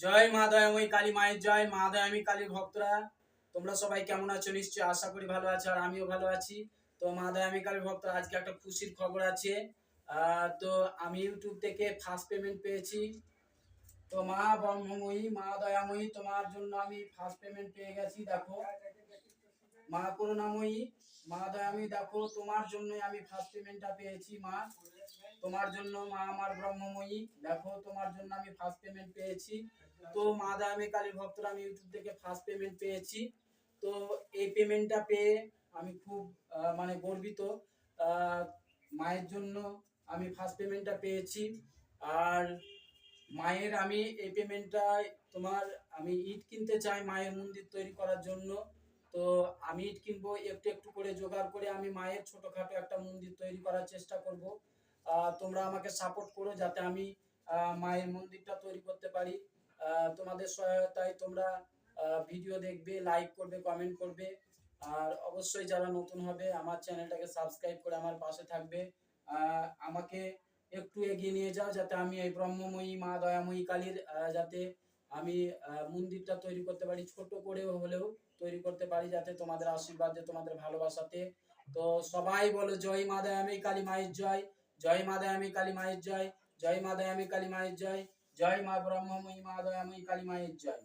জয় মা দয়াময়ী কালী মায়ের জয়, মা দয়ামী কালীর ভক্তরা। তোমরা সবাই কেমন আছো? নিশ্চয়ই আশা করি ভালো আছো আর আমিও ভালো আছি। তো মা দয়ামী কালীর ভক্তরা, আজকে একটা খুশির খবর আছে। তো আমি ইউটিউব থেকে ফার্স্ট পেমেন্ট পেয়েছি। তো মা ব্রহ্মময়ী, মা দয়াময়ী, তোমার জন্য আমি ফার্স্ট পেমেন্ট পেয়ে গেছি, দেখো। মা করুণাময়ী মা, দয়াময়ী, দেখো, তোমার জন্যই আমি ফার্স্ট পেমেন্টটা পেয়েছি, মা। তোমার জন্য, মা, আমার ব্রহ্মময়ী, দেখো, তোমার জন্য আমি ফার্স্ট পেমেন্ট পেয়েছি। তো মা দায়ামী কালী ভক্তরা, আমি ইউটিউব থেকে ফার্স্ট পেমেন্ট পেয়েছি। তো এই পেমেন্টটা পেয়ে আমি খুব মানে গর্বিত। মায়ের জন্য আমি ফার্স্ট পেমেন্টটা পেয়েছি। আর মায়ের, আমি এই পেমেন্টটা তোমার, আমি ইট কিনতে চাই মায়ের মন্দির তৈরি করার জন্য। তো আমি কিনবো, একটু একটু করে জোগাড় করে আমি মায়ের ছোটখাটো একটা মন্দির তৈরি করার চেষ্টা করব। তোমরা আমাকে সাপোর্ট করো যাতে আমি মায়ের মন্দিরটা তৈরি করতে পারি। তোমাদের সহায়তায় তোমরা ভিডিও দেখবে লাইক করবে কমেন্ট করবে। আর অবশ্যই যারা নতুন হবে, আমার চ্যানেলটাকে সাবস্ক্রাইব করে আমার পাশে থাকবে। আমাকে একটু এগিয়ে নিয়ে যাও যাতে আমি এই ব্রহ্মময়ী, মা দয়াময়ী কালীর যাতে আমি মন্দিরটা তৈরি করতে পারি, ছোট করেও হলেও তৈরি করতে পারি যাতে তোমাদের আশীর্বাদ আশীর্বাদে তোমাদের ভালোবাসাতে। তো সবাই বলো, জয় মা আমি কালী মায়ের জয়। জয় মা দয়ামী কালী মায়ের জয়। জয় মা দয়ামী কালী মায়ের জয়। জয় মা ব্রহ্মময়ী, মা দয়াময়ী কালী মায়ের জয়।